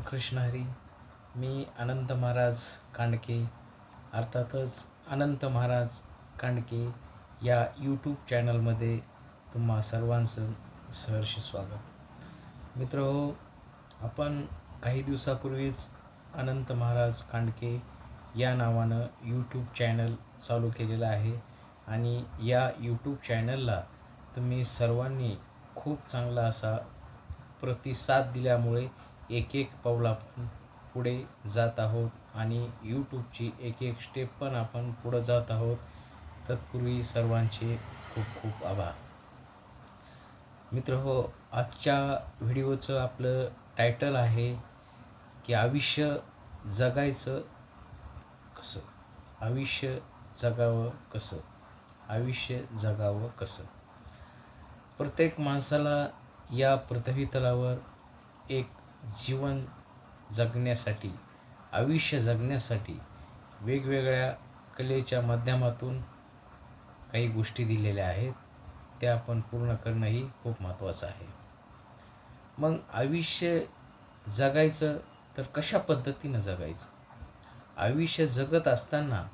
रामकृष्ण हरी. मी अनंत महाराज कांडके अर्थातच अनंत महाराज कांडके या यूट्यूब चॅनलमध्ये तुम्हा सर्वांचं सहर्ष स्वागत. मित्र हो आपण काही दिवसापूर्वीच अनंत महाराज कांडके या नावानं यूट्यूब चॅनल चालू केलेलं आहे आणि या यूट्यूब चॅनलला तुम्ही सर्वांनी खूप चांगला असा प्रतिसाद दिल्यामुळे एक एक पाऊल आपण पुढे जात आहोत आणि यूट्यूबची एक एक स्टेप पण आपण पुढं जात आहोत. तत्पूर्वी सर्वांचे खूप खूप आभार. मित्र हो आजच्या व्हिडिओचं आपलं टायटल आहे की आयुष्य जगायचं कसं? आयुष्य जगावं कसं? आयुष्य जगावं कसं? प्रत्येक माणसाला या पृथ्वीतलावर एक जीवन जगण्यासाठी आयुष्य जगण्यासाठी वेगवेगळ्या कलेच्या माध्यमातून काही गोष्टी दिलेल्या आहेत. त्या आपण पूर्ण करणंही खूप महत्त्वाचं आहे. मग आयुष्य जगायचं तर कशा पद्धतीनं जगायचं? आयुष्य जगत असताना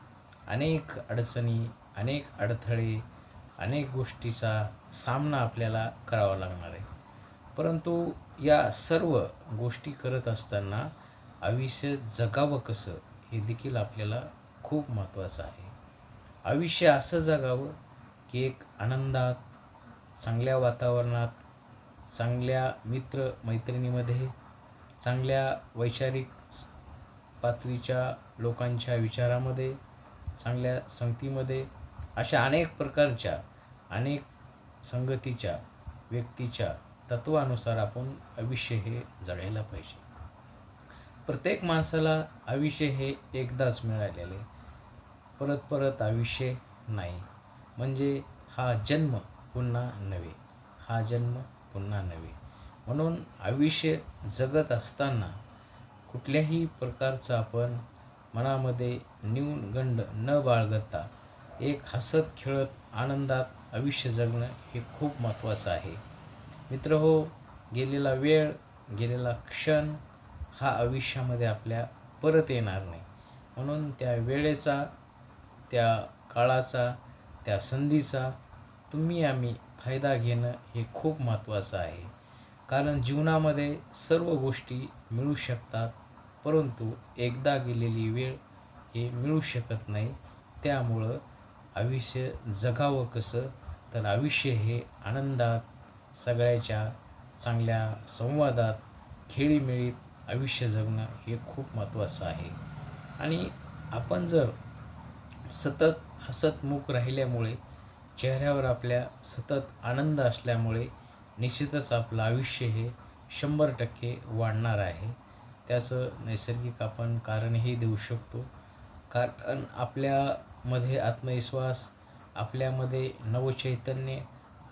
अनेक अडचणी अनेक अडथळे अनेक गोष्टीचा सामना आपल्याला करावा लागणार आहे. परंतु या सर्व गोष्टी करत असताना आयुष्य जगावं कसं हे देखील आपल्याला खूप महत्त्वाचं आहे. आयुष्य असं जगावं की एक आनंदात चांगल्या वातावरणात चांगल्या मित्र मैत्रिणीमध्ये चांगल्या वैचारिक पातळीच्या लोकांच्या विचारामध्ये चांगल्या संगतीमध्ये अशा अनेक प्रकारच्या अनेक संगतीच्या व्यक्तीच्या तत्वानुसार आपण आयुष्य हे जगायला पाहिजे. प्रत्येक माणसाला आयुष्य हे एकदाच मिळालेले. परत परत आयुष्य नाही. म्हणजे हा जन्म पुन्हा नव्हे. हा जन्म पुन्हा नव्हे. म्हणून आयुष्य जगत असताना कुठल्याही प्रकारचं आपण मनामध्ये न्यूनगंड न बाळगता एक हसत खेळत आनंदात आयुष्य जगणं हे खूप महत्त्वाचं आहे. मित्र हो गेलेला वेळ गेलेला क्षण हा आयुष्यामध्ये आपल्या परत येणार नाही. म्हणून त्या वेळेचा त्या काळाचा त्या संधीचा तुम्ही आम्ही फायदा घेणं हे खूप महत्त्वाचं आहे. कारण जीवनामध्ये सर्व गोष्टी मिळू शकतात परंतु एकदा गेलेली वेळ हे मिळू शकत नाही. त्यामुळं आयुष्य जगावं कसं तर आयुष्य हे आनंदात सगळ्याच्या चांगल्या संवादात खेळीमेळीत आयुष्य जगणं हे खूप महत्त्वाचं आहे. आणि आपण जर सतत हसतमुख राहिल्यामुळे चेहऱ्यावर आपल्या सतत आनंद असल्यामुळे निश्चितच आपलं आयुष्य हे शंभर टक्के वाढणार आहे. त्याचं नैसर्गिक आपण कारणही देऊ शकतो. कारण आपल्यामध्ये आत्मविश्वास आपल्यामध्ये नवचैतन्य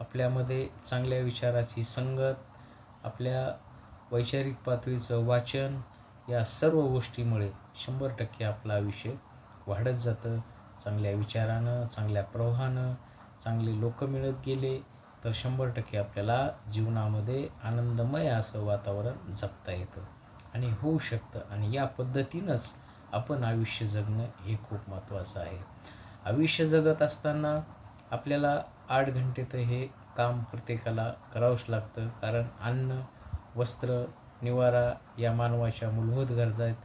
आपल्यामध्ये चांगल्या विचाराची संगत आपल्या वैचारिक पातळीचं वाचन या सर्व गोष्टीमुळे शंभर टक्के आपलं आयुष्य वाढत जातं. चांगल्या विचारानं चांगल्या प्रवाहानं चांगले लोक मिळत गेले तर शंभर टक्के आपल्याला जीवनामध्ये आनंदमय असं वातावरण जगता येतं. आणि होऊ शकतं. आणि या पद्धतीनंच आपण आयुष्य जगणं हे खूप महत्त्वाचं आहे. आयुष्य जगत असताना आपल्याला आठ घंटे तर हे काम प्रत्येकाला करावंच लागतं. कारण अन्न वस्त्र निवारा या मानवाच्या मूलभूत गरजा आहेत.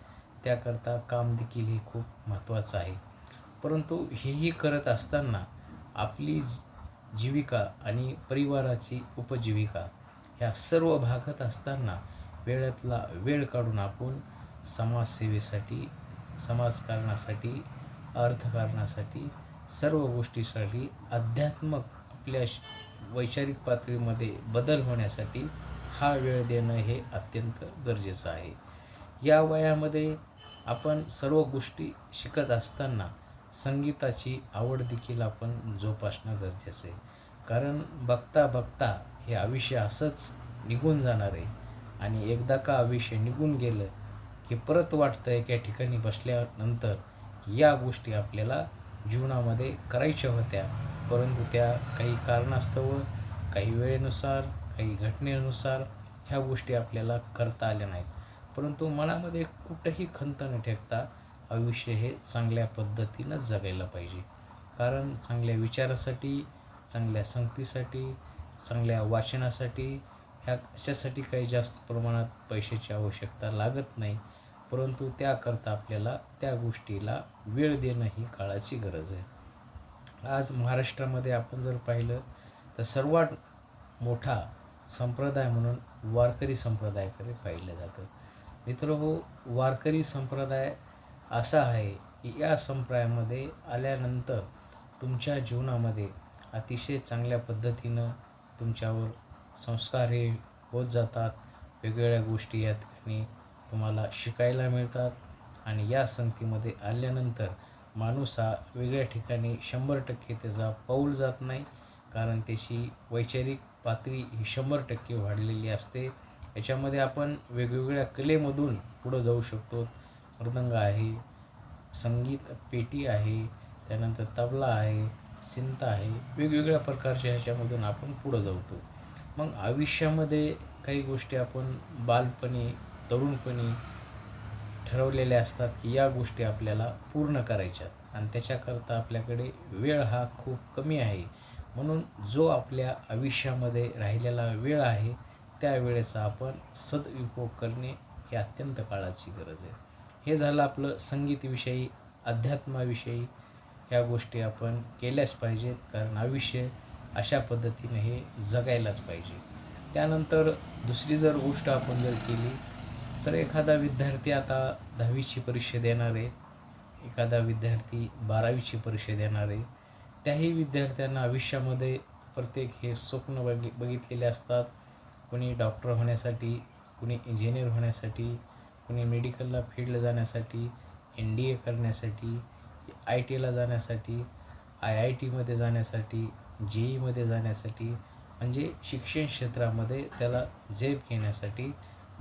त्याकरता काम देखील हे खूप महत्त्वाचं आहे. परंतु हेही करत असताना आपली जीविका आणि परिवाराची उपजीविका ह्या सर्व भागात असताना वेळातला वेळ काढून आपण समाजसेवेसाठी समाजकारणासाठी अर्थकारणासाठी सर्व गोष्टीसाठी अध्यात्मक आपल्या वैचारिक पातळीमध्ये बदल होण्यासाठी हा वेळ देणं हे अत्यंत गरजेचं आहे. या वयामध्ये आपण सर्व गोष्टी शिकत असताना संगीताची आवड देखील आपण जोपासणं गरजेचं आहे. कारण बघता बघता हे आयुष्य असंच निघून जाणार आहे आणि एकदा का आयुष्य निघून गेलं की परत वाटतं एका ठिकाणी बसल्यानंतर या गोष्टी आपल्याला जीवनामध्ये करायच्या होत्या. परंतु त्या काही कारणास्तव काही वेळेनुसार काही घटनेनुसार ह्या गोष्टी आपल्याला करता आल्या नाहीत. परंतु मनामध्ये कुठंही खंत न ठेवता आयुष्य हे चांगल्या पद्धतीनं जगायला पाहिजे. कारण चांगल्या विचारासाठी चांगल्या संगतीसाठी चांगल्या वाचनासाठी ह्या अशासाठी काही जास्त प्रमाणात पैशाची आवश्यकता लागत नाही. परंतु त्याकरता आपल्याला त्या गोष्टीला वेळ देणं ही काळाची गरज आहे. आज महाराष्ट्रामध्ये आपण जर पाहिलं तर सर्वात मोठा संप्रदाय म्हणून वारकरी संप्रदायाकडे पाहिलं जातं. मित्र हो वारकरी संप्रदाय असा आहे की या संप्रदायामध्ये आल्यानंतर तुमच्या जीवनामध्ये अतिशय चांगल्या पद्धतीनं तुमच्यावर संस्कार हे होत जातात. वेगवेगळ्या गोष्टी या ठिकाणी तुम्हाला शिकायला मिळतात आणि या संगतीमध्ये आल्यानंतर माणूस हा वेगळ्या ठिकाणी शंभर टक्के त्याचा पाऊल जात नाही कारण त्याची वैचारिक पातळी ही शंभर टक्के वाढलेली असते. याच्यामध्ये आपण वेगवेगळ्या कलेमधून पुढं जाऊ शकतो. मृदंग आहे संगीत पेटी आहे त्यानंतर तबला आहे सिंत आहे वेगवेगळ्या प्रकारच्या ह्याच्यामधून आपण पुढं जाऊतो मग आयुष्यामध्ये काही गोष्टी आपण बालपणी तरुणपणी ठरवलेल्या असतात की या गोष्टी आपल्याला पूर्ण करायच्यात आणि त्याच्याकरता आपल्याकडे वेळ हा खूप कमी आहे. म्हणून जो आपल्या आयुष्यामध्ये राहिलेला वेळ आहे त्या वेळेचा आपण सदउपयोग करणे ही अत्यंत काळाची गरज आहे. हे झालं आपलं संगीतविषयी अध्यात्माविषयी. ह्या गोष्टी आपण केल्याच पाहिजेत कारण आयुष्य अशा पद्धतीने हे जगायलाच पाहिजे. त्यानंतर दुसरी जर गोष्ट आपण जर केली तर एखादा विद्यार्थी आता दहावीची परीक्षा देणार आहे. एखादा विद्यार्थी बारावीची परीक्षा देणार आहे. त्याही विद्यार्थ्यांना आयुष्यामध्ये प्रत्येक हे स्वप्न बघि बघितलेले असतात. कोणी डॉक्टर होण्यासाठी कुणी इंजिनियर होण्यासाठी कुणी मेडिकलला फील्डला जाण्यासाठी एन डी ए करण्यासाठी आय टीला जाण्यासाठी आय आय टीमध्ये जाण्यासाठी जे ईमध्ये जाण्यासाठी म्हणजे शिक्षण क्षेत्रामध्ये त्याला झेप घेण्यासाठी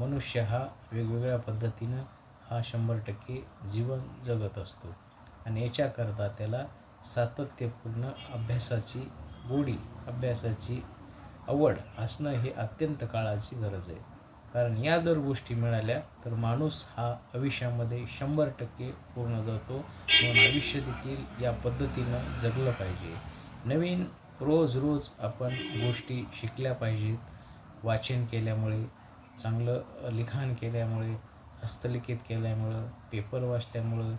मनुष्य हा वेगवेगळ्या पद्धतीनं हा शंभर टक्के जीवन जगत असतो. आणि याच्याकरता त्याला सातत्यपूर्ण अभ्यासाची गोडी अभ्यासाची आवड असणं हे अत्यंत काळाची गरज आहे. कारण या जर गोष्टी मिळाल्या तर माणूस हा आयुष्यामध्ये शंभर टक्के पूर्ण जातो. म्हणून आयुष्य देखील या पद्धतीनं जगलं पाहिजे. नवीन रोज रोज आपण गोष्टी शिकल्या पाहिजेत. वाचन केल्यामुळे चांगलं लिखाण केल्यामुळे हस्तलिखित केल्यामुळं पेपर वाचल्यामुळं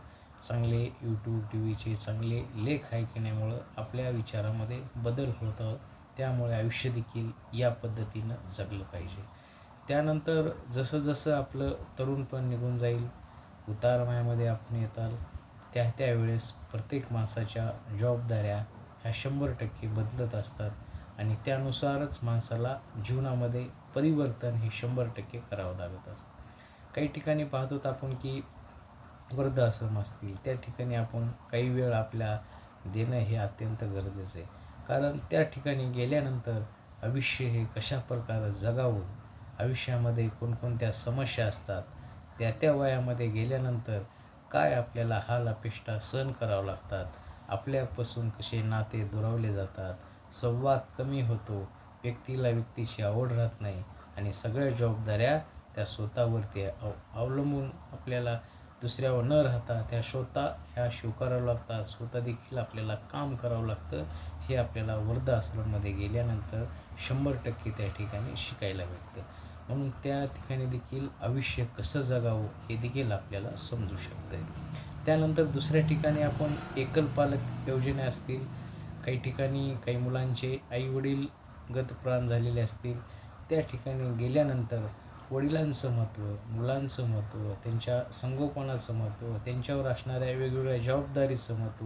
चांगले यूट्यूब टी व्हीचे चांगले लेख ऐकण्यामुळं आपल्या विचारामध्ये बदल होतं त्यामुळे आयुष्य देखील या पद्धतीनं जगलं पाहिजे. त्यानंतर जसं जसं आपलं तरुणपण निघून जाईल उतारवयामध्ये आपण येताल त्या त्यावेळेस प्रत्येक माणसाच्या जबाबदाऱ्या ह्या शंभर टक्के बदलत असतात. आणि त्यानुसारच माणसाला जीवनामध्ये परिवर्तन हे शंभर टक्के करावं लागत असतं. काही ठिकाणी पाहतो आपण की वृद्धाश्रम असतील त्या ठिकाणी आपण काही वेळ आपल्या देणं हे अत्यंत गरजेचं आहे. कारण त्या ठिकाणी गेल्यानंतर आयुष्य हे कशा प्रकारे जगावं आयुष्यामध्ये कोणकोणत्या समस्या असतात त्या त्या वयामध्ये गेल्यानंतर काय आपल्याला हाल अपेष्टा सहन करावं लागतात आपल्यापासून कसे नाते दुरावले जातात संवाद कमी होतो व्यक्तीला व्यक्तीची आवड राहत नाही आणि सगळ्या जबाबदाऱ्या त्या स्वतःवरती अव अवलंबून आपल्याला दुसऱ्यावर न राहता त्या स्वतः ह्या स्वीकारावं लागतात स्वतः देखील आपल्याला काम करावं लागतं. हे आपल्याला वृद्धाश्रममध्ये गेल्यानंतर शंभर टक्के त्या ठिकाणी शिकायला भेटतं. म्हणून त्या ठिकाणी देखील आयुष्य कसं जगावं हे देखील आपल्याला समजू शकतं. आहे त्यानंतर दुसऱ्या ठिकाणी आपण एकल पालक योजना असतील काही ठिकाणी काही मुलांचे आईवडील गतप्राण झालेले असतील त्या ठिकाणी गेल्यानंतर वडिलांचं महत्त्व मुलांचं महत्त्व त्यांच्या संगोपनाचं महत्त्व त्यांच्यावर असणाऱ्या वेगवेगळ्या जबाबदारीचं महत्त्व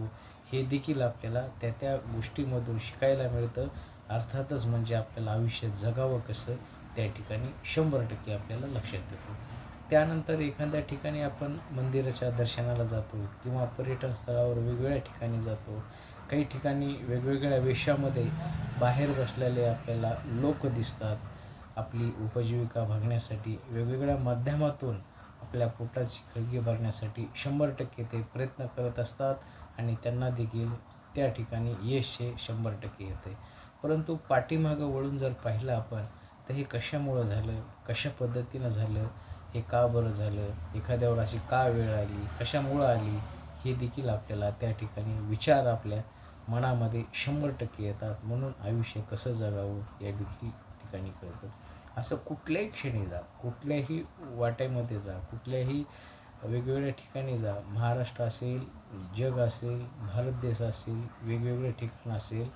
हे देखील आपल्याला त्या त्या गोष्टीमधून शिकायला मिळतं. अर्थातच म्हणजे आपल्याला आयुष्य जगावं कसं त्या ठिकाणी शंभर टक्के आपल्याला लक्षात येतं. त्यानंतर एखाद्या ठिकाणी आपण मंदिराच्या दर्शनाला जातो किंवा पर्यटन स्थळावर वेगवेगळ्या ठिकाणी जातो. काही ठिकाणी वेगवेगळ्या वेशामध्ये बाहेर बसलेले आपल्याला लोक दिसतात. आपली उपजीविका भागण्यासाठी वेगवेगळ्या माध्यमातून आपल्या पोटाची खळगी भरण्यासाठी शंभर टक्के ते प्रयत्न करत असतात आणि त्यांना देखील त्या ठिकाणी यश हे शंभर टक्के येते. परंतु पाठीमागं वळून जर पाहिलं आपण तर हे कशामुळं झालं? कशा पद्धतीनं झालं? हे का बरं झालं? एखाद्यावर अशी का वेळ आली? कशामुळं आली? हे देखील आपल्याला त्या ठिकाणी विचार आपल्या मनामध्ये शंभर टक्के येतात. म्हणून आयुष्य कसं जगावं या देखील ठिकाणी कळतं. असं कुठल्याही क्षणी जा कुठल्याही वाट्यामध्ये जा कुठल्याही वेगवेगळ्या ठिकाणी जा. महाराष्ट्र असेल जग असेल भारत देश असेल वेगवेगळे ठिकाण असेल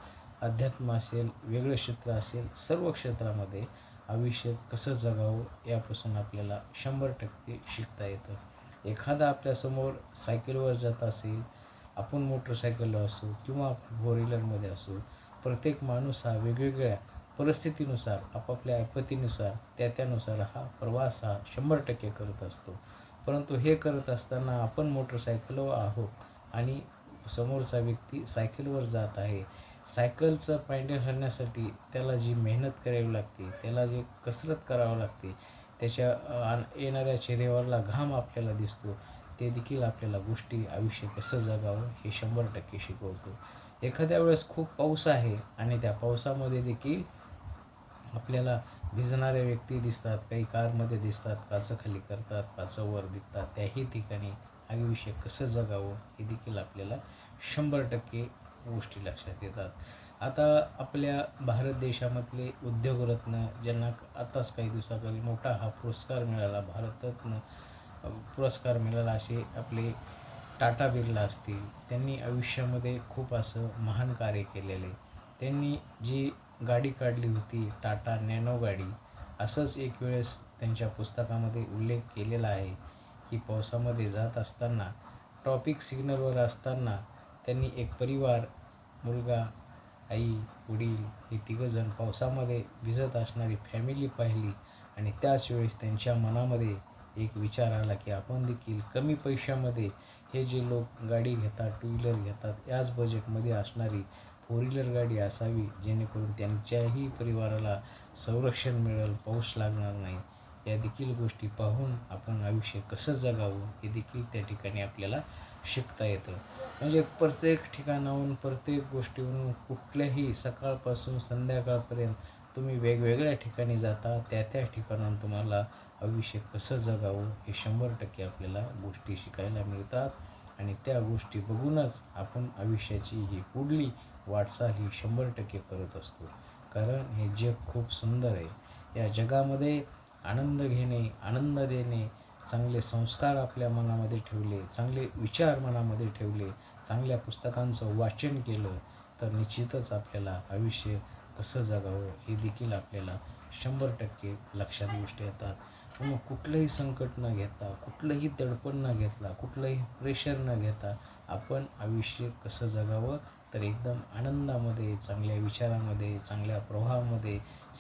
अध्यात्म असेल वेगळं क्षेत्र असेल सर्व क्षेत्रामध्ये आयुष्य कसं जगावं यापासून आपल्याला शंभर टक्के शिकता येतं. एखादा आपल्यासमोर सायकलवर जात असेल आपण मोटरसायकलला असो किंवा आपण फोर व्हीलरमध्ये असो प्रत्येक माणूस हा वेगवेगळ्या परिस्थितीनुसार आपापल्या आपत्तीनुसार त्या त्यानुसार हा प्रवास हा शंभर टक्के करत असतो. परंतु हे करत असताना आपण मोटरसायकलवर आहोत आणि समोरचा व्यक्ती सायकलवर जात आहे. सायकलचं पायंडल घालण्यासाठी त्याला जी मेहनत करावी लागते त्याला जे कसरत करावं लागते त्याच्या येणाऱ्या चेहऱ्यावरला घाम आपल्याला दिसतो. ते देखील आपल्याला गोष्टी आयुष्य कसं जगावं हे शंभर टक्के शिकवतो. एखाद्या वेळेस खूप पाऊस आहे आणि त्या पावसामध्ये देखील आपल्याला भिजणाऱ्या व्यक्ती दिसतात काही कारमध्ये दिसतात काचं खाली करतात काचं वर दिसतात त्याही ठिकाणी आयुष्य कसं जगावं हे देखील आपल्याला शंभर टक्के गोष्टी लक्षात येतात. आता आपल्या भारत देशामधले उद्योगरत्न ज्यांना आताच काही दिवसाखाली मोठा हा पुरस्कार मिळाला भारतरत्न पुरस्कार मिळाला असे आपले टाटा बिर्ला असतील त्यांनी आयुष्यामध्ये खूप असं महान कार्य केलेले. त्यांनी जी गाडी काढली होती टाटा नॅनो गाडी असंच एक वेळेस त्यांच्या पुस्तकामध्ये उल्लेख केलेला आहे की पावसामध्ये जात असताना ट्रॉफिक सिग्नलवर असताना त्यांनी एक परिवार मुलगा आई वडील हे तिघंजण पावसामध्ये भिजत असणारी फॅमिली पाहिली आणि त्याच वेळेस त्यांच्या मनामध्ये एक विचार आला की आपण देखील कमी पैशामध्ये हे जे लोक गाडी घेतात टू व्हीलर घेतात याच बजेटमध्ये असणारी फोर व्हीलर गाडी असावी जेणेकरून त्यांच्याही परिवाराला संरक्षण मिळेल पाऊस लागणार नाही. या देखील गोष्टी पाहून आपण आयुष्य कसं जगावं हे देखील त्या ठिकाणी आपल्याला शिकता येतं. म्हणजे प्रत्येक ठिकाणाहून प्रत्येक गोष्टीवरून कुठल्याही सकाळपासून संध्याकाळपर्यंत तुम्ही वेगवेगळ्या ठिकाणी जाता त्या त्या ठिकाणाहून तुम्हाला आयुष्य कसं जगावं हे शंभर टक्के आपल्याला गोष्टी शिकायला मिळतात. आणि त्या गोष्टी बघूनच आपण आयुष्याची ही पुढली वाटचाल ही शंभर टक्के करत असतो. कारण हे जग खूप सुंदर आहे. या जगामध्ये आनंद घेणे आनंद देणे चांगले संस्कार आपल्या मनामध्ये ठेवले चांगले विचार मनामध्ये ठेवले चांगल्या पुस्तकांचं वाचन केलं तर निश्चितच आपल्याला आयुष्य कसं जगावं हे देखील आपल्याला शंभर टक्के लक्षात गोष्टी येतात. मग कुठलंही संकट न घेता कुठलंही दडपण न घेतला कुठलंही प्रेशर न घेता आपण आयुष्य कसं जगावं? तर एकदम आनंदामध्ये चांगल्या विचारामध्ये चांगल्या प्रवाहामध्ये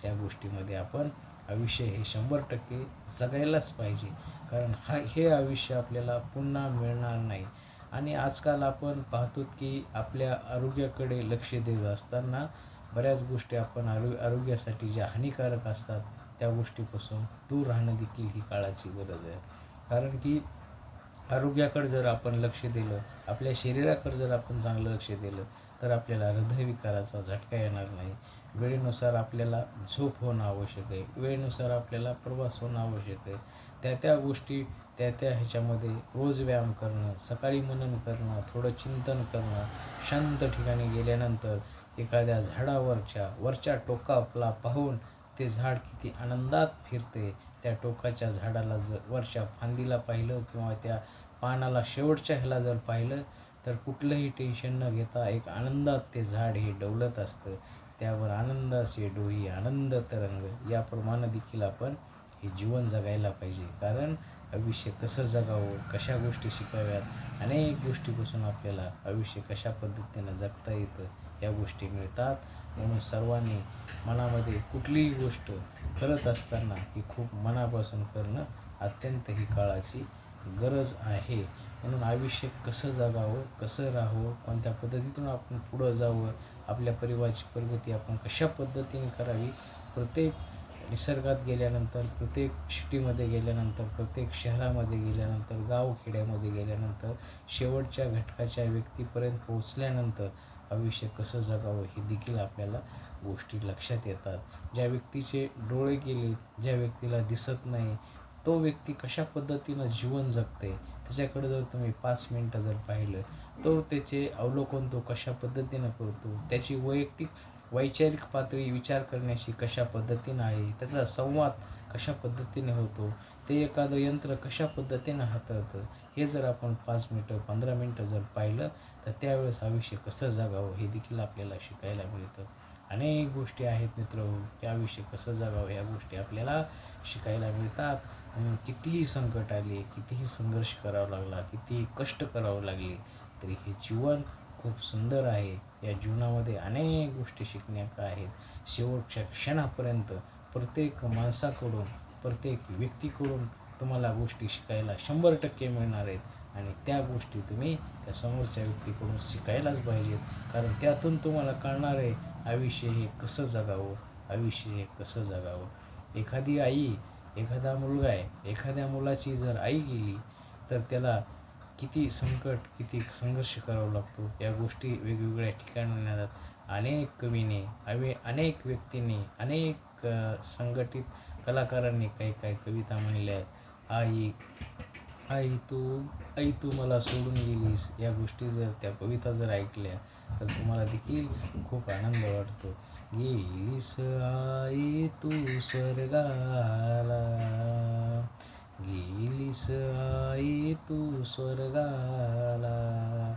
या गोष्टीमध्ये आपण आयुष्य हे शंभर टक्के जगायलाच पाहिजे. कारण हा हे आयुष्य आपल्याला पुन्हा मिळणार नाही. आणि आजकाल आपण पाहतो की आपल्या आरोग्याकडे लक्ष देत असताना बऱ्याच गोष्टी आपण आरो आरोग्यासाठी ज्या हानिकारक असतात त्या गोष्टीपासून दूर राहणं देखील ही काळाची गरज आहे. कारण की आरोग्याकडे जर आपण लक्ष दिलं आपल्या शरीराकडे जर आपण चांगलं लक्ष दिलं तर आपल्याला हृदयविकाराचा झटका येणार नाही. वेळेनुसार आपल्याला झोप होणं आवश्यक आहे. वेळेनुसार आपल्याला प्रवास होणं आवश्यक आहे. त्या त्या गोष्टी त्या त्या ह्याच्यामध्ये रोज व्यायाम करणं सकाळी मनन करणं थोडं चिंतन करणं शांत ठिकाणी गेल्यानंतर एखाद्या झाडावरच्या वरच्या टोकाला पाहून ते झाड किती आनंदात फिरते. त्या टोकाच्या झाडाला जर वरच्या फांदीला पाहिलं किंवा त्या पानाला शेवटच्या ह्याला जर पाहिलं तर कुठलंही टेन्शन न घेता एक आनंदात ते झाड हे डवलत असतं. त्यावर आनंदाचे डोही आनंद तरंग याप्रमाणे देखील आपण हे जीवन जगायला पाहिजे. कारण आयुष्य कसं जगावं कशा गोष्टी शिकाव्यात अनेक गोष्टीपासून आपल्याला आयुष्य कशा पद्धतीनं जगता येतं या गोष्टी मिळतात. म्हणून सर्वांनी मनामध्ये कुठलीही गोष्ट करत असताना ही खूप मनापासून करणं अत्यंत ही काळाची गरज आहे. म्हणून आयुष्य कसं जगावं कसं राहावं कोणत्या पद्धतीतून आपण पुढं जावं आपल्या परिवाराची प्रगती आपण कशा पद्धतीने करावी प्रत्येक निसर्गात गेल्यानंतर प्रत्येक सिटीमध्ये गेल्यानंतर प्रत्येक शहरामध्ये गेल्यानंतर गावखेड्यामध्ये गेल्यानंतर शेवटच्या घटकाच्या व्यक्तीपर्यंत पोहोचल्यानंतर आयुष्य कसं जगावं हे देखील आपल्याला गोष्टी लक्षात येतात. ज्या व्यक्तीचे डोळे गेले ज्या व्यक्तीला दिसत नाही तो व्यक्ती कशा पद्धतीनं जीवन जगते त्याच्याकडे जर तुम्ही पाच मिनटं जर पाहिलं तर त्याचे अवलोकन तो कशा पद्धतीनं करतो त्याची वैयक्तिक वैचारिक पातळी विचार करण्याची कशा पद्धतीनं आहे त्याचा संवाद कशा पद्धतीने होतो ते एखादं यंत्र कशा पद्धतीनं हाताळतं हे जर आपण पाच मिनटं पंधरा मिनटं जर पाहिलं तर त्यावेळेस आयुष्य कसं जगावं हे देखील आपल्याला शिकायला मिळतं. अनेक गोष्टी आहेत मित्र त्या आयुष्य कसं जगावं ह्या गोष्टी आपल्याला शिकायला मिळतात. कितीही संकट आले कितीही संघर्ष करावा लागला कितीही कष्ट करावं लागले तरी हे जीवन खूप सुंदर आहे. या जीवनामध्ये अनेक गोष्टी शिकण्याच्या आहेत. शेवटच्या क्षणापर्यंत प्रत्येक माणसाकडून प्रत्येक व्यक्तीकडून तुम्हाला गोष्टी शिकायला शंभर टक्के मिळणार आहेत. आणि त्या गोष्टी तुम्ही त्या समोरच्या व्यक्तीकडून शिकायलाच पाहिजेत. कारण त्यातून तुम्हाला कळणार आहे आयुष्य हे कसं जगावं आयुष्य हे कसं जगावं. एखादी आई एखादा मुलगा आहे एखाद्या मुलाची जर आई गेली तर त्याला किती संकट किती संघर्ष करावा लागतो या गोष्टी वेगवेगळ्या ठिकाणी जातात अनेक कवीने अवे अनेक व्यक्तींनी अनेक संघटित कलाकारांनी काही काही कविता म्हणल्या आहेत. आई आई तू आई तू मला सोडून गेलीस. या गोष्टी जर त्या कविता जर ऐकल्या तर तुम्हाला देखील खूप आनंद वाटतो. गेलीस आई तू स्वर्गाला. गेलीस आई तू स्वर्गाला.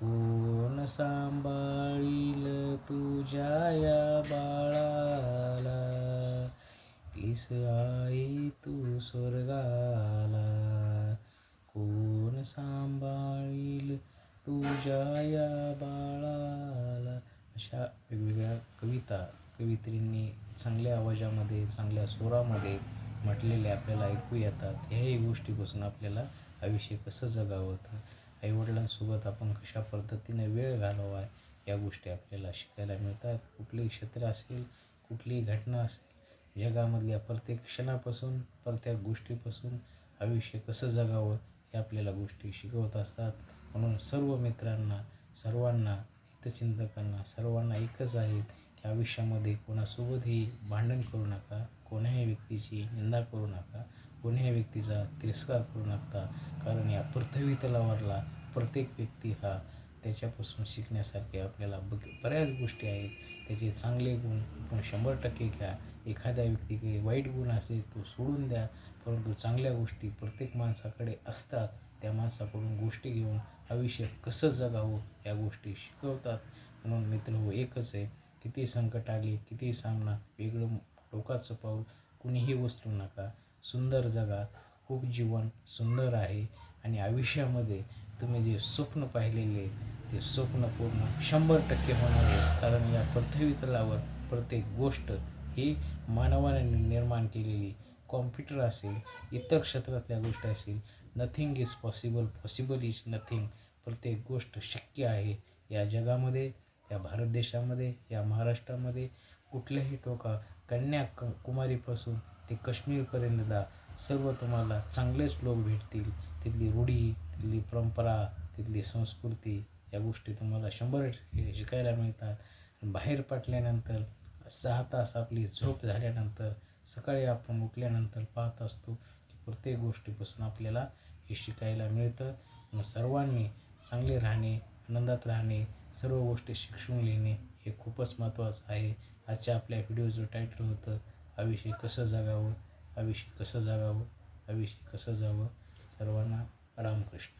कोण सांभाळील तुझ्या या बाळाला? गेलीस आई तू स्वर्गाला. कोण सांभाळील तुझ्या या बाळाला? अशा वेगवेगळ्या कविता कवित्रींनी चांगल्या आवाजामध्ये चांगल्या स्वरामध्ये म्हटलेले आपल्याला ऐकू येतात. ह्याही गोष्टीपासून आपल्याला आयुष्य कसं जगावं? होतं आईवडिलांसोबत आपण कशा पद्धतीने वेळ घालवावा? या गोष्टी आपल्याला शिकायला मिळतात. कुठलेही क्षेत्र असेल कुठलीही घटना असेल जगामधल्या प्रत्येक क्षणापासून प्रत्येक गोष्टीपासून आयुष्य कसं जगावं हे आपल्याला गोष्टी शिकवत असतात. म्हणून सर्व मित्रांना सर्वांना हितचिंतकांना सर्वांना एकच आहेत की आयुष्यामध्ये कोणासोबतही भांडण करू नका. कोण्याही व्यक्तीची निंदा करू नका कोणीही व्यक्तीचा तिरस्कार करू नका कारण या पृथ्वी तलावरला प्रत्येक व्यक्ती हा त्याच्यापासून शिकण्यासारखे आपल्याला बघ बऱ्याच गोष्टी आहेत. त्याचे चांगले गुण आपण शंभर टक्के घ्या. एखाद्या व्यक्तीकडे वाईट गुण असेल तो सोडून द्या परंतु चांगल्या गोष्टी प्रत्येक माणसाकडे असतात त्या माणसाकडून गोष्टी घेऊन आयुष्य कसं जगावं या गोष्टी शिकवतात. म्हणून मित्र हो एकच आहे. किती संकट आले किती सामना वेगळं टोकाचं पाऊल कुणीही उचलू नका. सुंदर जगा खूप जीवन सुंदर आहे आणि आयुष्यामध्ये तुम्ही जे स्वप्न पाहिलेले ते स्वप्न पूर्ण शंभर टक्के होणार आहे कारण या पृथ्वी तलावर प्रत्येक गोष्ट ही मानवाने निर्माण केलेली कॉम्प्युटर असेल इतर क्षेत्रातल्या गोष्टी असेल nothing is possible possible is nothing प्रत्येक गोष्ट शक्य आहे या जगामध्ये या भारत देशामध्ये या महाराष्ट्रामध्ये. कुठल्याही टोका कन्याकुमारीपासून कुमारीपासून ते काश्मीरपर्यंतला सर्व तुम्हाला चांगलेच लोक भेटतील. तिथली रूढी तिथली परंपरा तिथली संस्कृती या गोष्टी तुम्हाला शंभर शिकायला मिळतात. बाहेर पडल्यानंतर सहा तास आपली झोप झाल्यानंतर सकाळी आपण उठल्यानंतर पाहत असतो की प्रत्येक गोष्टीपासून आपल्याला हे शिकायला मिळतं. मग सर्वांनी चांगले राहणे आनंदात राहणे सर्व गोष्टी शिक्षून लिहिणे हे खूपच महत्त्वाचं आहे. आजच्या आपल्या व्हिडिओचं टायटल होतं आयुष्य कसं जगावं आयुष्य कसं जगावं आयुष्य कसं जावं सर्वांना रामकृष्ण.